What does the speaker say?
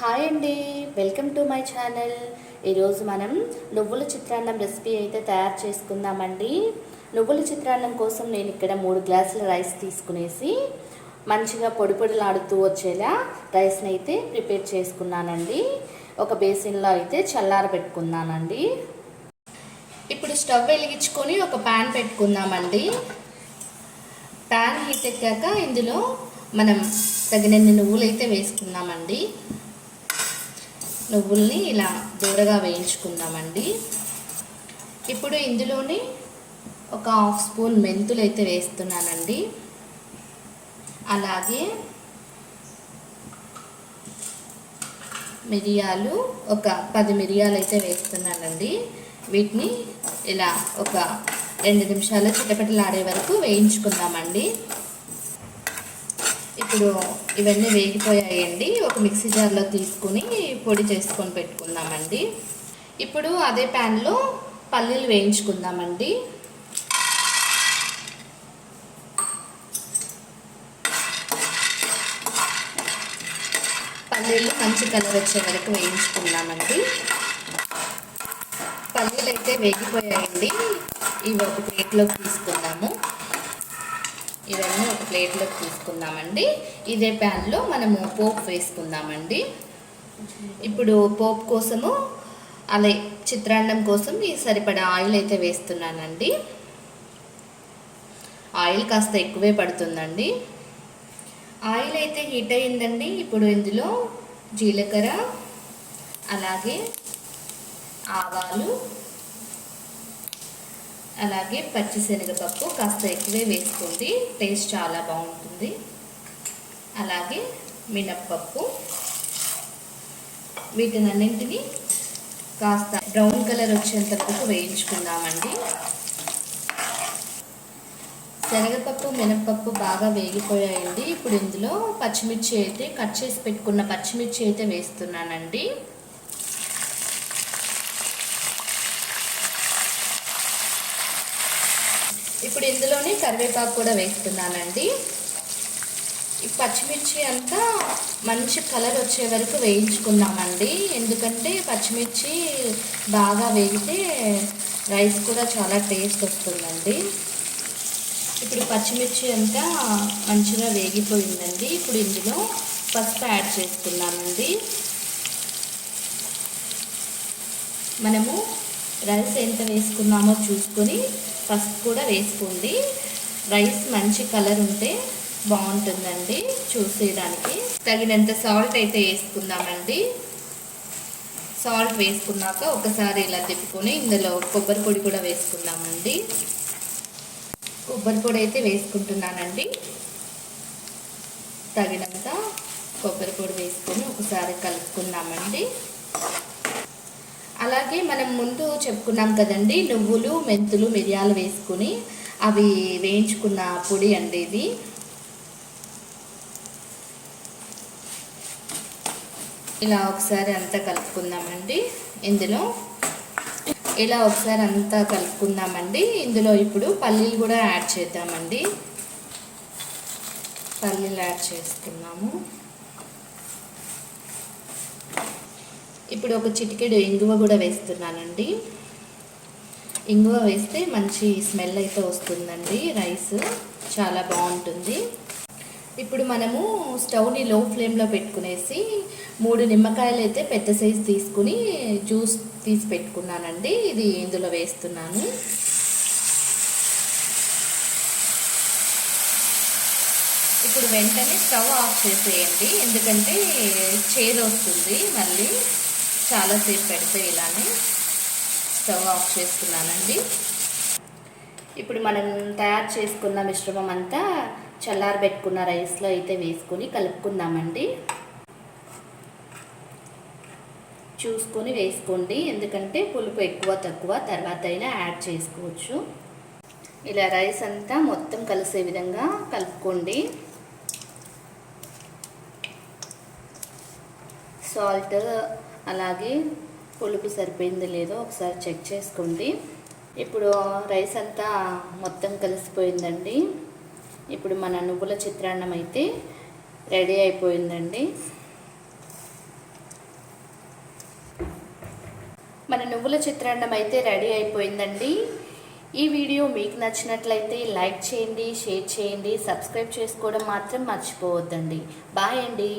Hi అండి. Welcome to my channel. ఈరోజు మనం నువ్వుల చిత్రాన్నం రెసిపీ అయితే తయారు చేసుకుందామండి. నువ్వుల చిత్రాన్నం కోసం నేను ఇక్కడ మూడు గ్లాసుల రైస్ తీసుకునేసి మంచిగా పొడి పొడిలాడుతూ వచ్చేలా రైస్ని అయితే ప్రిపేర్ చేసుకున్నానండి. ఒక బేసిన్లో అయితే చల్లారబెట్టుకున్నానండి ఇప్పుడు స్టవ్ వెలిగించుకొని ఒక ప్యాన్ పెట్టుకుందామండి. ప్యాన్ హీట్ ఎక్కాక ఇందులో మనం తగినన్ని నువ్వులు అయితే వేసుకున్నామండి నువ్వుల్ని ఇలా దూరగా వేయించుకుందామండి. ఇప్పుడు ఇందులోని ఒక హాఫ్ స్పూన్ మెంతులు అయితే వేస్తున్నానండి. అలాగే మిరియాలు ఒక పది మిరియాలు అయితే వేస్తున్నానండి. వీటిని ఇలా ఒక రెండు నిమిషాలు చిటపటలాడే వరకు వేయించుకుందామండి. ఇప్పుడు ఇవన్నీ వేగిపోయాయండి. ఒక మిక్సీ జార్లో తీసుకుని పొడి చేసుకొని పెట్టుకుందామండి. ఇప్పుడు అదే ప్యాన్లో పల్లీలు వేయించుకుందామండి. పల్లీలు మంచి కలర్ వచ్చే వరకు వేయించుకుందామండి. పల్లీలు అయితే వేగిపోయాయండి. ఇవి ఒక ప్లేట్లోకి తీసుకుందాము. ఇవన్నీ ఒక ప్లేట్లోకి తీసుకుందామండి. ఇదే ప్యాన్లో మనము పోపు వేసుకుందామండి. ఇప్పుడు పోపు కోసము అలా చిత్రాన్నం కోసం ఈ సరిపడా ఆయిల్ అయితే వేస్తున్నానండి. ఆయిల్ కాస్త ఎక్కువే పడుతుందండి. ఆయిల్ అయితే హీట్ అయిందండి ఇప్పుడు ఇందులో జీలకర్ర అలాగే ఆవాలు అలాగే పచ్చిశనగపప్పు కాస్త ఎక్కువే వేసుకోండి. టేస్ట్ చాలా బాగుంటుంది. అలాగే మినప్పప్పు. వీటినన్నింటినీ కాస్త బ్రౌన్ కలర్ వచ్చేంత వరకు వేయించుకుందామండి. శనగపప్పు మినప్పప్పు బాగా వేగిపోయాయండి. ఇప్పుడు ఇందులో పచ్చిమిర్చి అయితే కట్ చేసి పెట్టుకున్న పచ్చిమిర్చి అయితే వేస్తున్నానండి. ఇప్పుడు ఇందులోనే కరివేపాకు కూడా వేస్తున్నానండి. ఈ పచ్చిమిర్చి అంతా మంచి కలర్ వచ్చే వరకు వేయించుకుందామండి ఎందుకంటే పచ్చిమిర్చి బాగా వేగితే రైస్ కూడా చాలా టేస్ట్ వస్తుందండి. ఇప్పుడు పచ్చిమిర్చి అంతా మంచిగా వేగిపోయిందండి. ఇప్పుడు ఇందులో పసుపు యాడ్ చేసుకున్నామండి మనము రైస్ ఎంత వేసుకున్నామో చూసుకొని పసుపు కూడా వేసుకోండి. రైస్ మంచి కలర్ ఉంటే బాగుంటుందండి చూసేదానికి. తగినంత సాల్ట్ అయితే వేసుకుందామండి. సాల్ట్ వేసుకున్నాక ఒకసారి ఇలా తిప్పుకొని ఇందులో కొబ్బరి పొడి కూడా వేసుకుందామండి. కొబ్బరి పొడి అయితే వేసుకుంటున్నానండి. తగినంత కొబ్బరి పొడి వేసుకొని ఒకసారి కలుపుకుందామండి. అలాగే మనం ముందు చెప్పుకున్నాం కదండి నువ్వులు మెంతులు మిరియాలు వేసుకుని అవి వేయించుకున్న పొడి అండి ఇది. ఇలా ఒకసారి అంతా కలుపుకుందామండి. ఇందులో ఇలా ఒకసారి అంతా కలుపుకుందామండి. ఇందులో ఇప్పుడు పల్లీలు కూడా యాడ్ చేద్దామండి. పల్లీలు యాడ్ చేసుకున్నాము. ఇప్పుడు ఒక చిటికెడు ఇంగువ కూడా వేస్తున్నానండి. ఇంగువ వేస్తే మంచి స్మెల్ అయితే వస్తుందండి. రైస్ చాలా బాగుంటుంది. ఇప్పుడు మనము స్టవ్ని లో ఫ్లేమ్లో పెట్టుకునేసి మూడు నిమ్మకాయలు అయితే పెద్ద సైజు తీసుకుని జ్యూస్ తీసి పెట్టుకున్నానండి. ఇది ఇందులో వేస్తున్నాను. ఇప్పుడు వెంటనే స్టవ్ ఆఫ్ చేసేయండి. ఎందుకంటే చేదు వస్తుంది మళ్ళీ. చాలాసేపు పెడితే ఇలానే స్టవ్ ఆఫ్ చేసుకున్నానండి. ఇప్పుడు మనం తయారు చేసుకున్న మిశ్రమం అంతా చల్లారబెట్టుకున్న రైస్లో అయితే వేసుకొని కలుపుకుందామండి. చూసుకొని వేసుకోండి. ఎందుకంటే పులుపు ఎక్కువ తక్కువ తర్వాత అయినా యాడ్ చేసుకోవచ్చు. ఇలా రైస్ అంతా మొత్తం కలిసే విధంగా కలుపుకోండి. సాల్ట్ అలాగే పులుపు సరిపోయింది లేదో ఒకసారి చెక్ చేసుకోండి. ఇప్పుడు రైస్ అంతా మొత్తం కలిసిపోయిందండి. ఇప్పుడు మన నువ్వుల చిత్రాన్నం అయితే రెడీ అయిపోయిందండి. మన నువ్వుల చిత్రాన్నం అయితే రెడీ అయిపోయిందండి. ఈ వీడియో మీకు నచ్చినట్లయితే లైక్ చేయండి షేర్ చేయండి సబ్స్క్రైబ్ చేసుకోవడం మాత్రం మర్చిపోవద్దండి. బాయ్ అండి.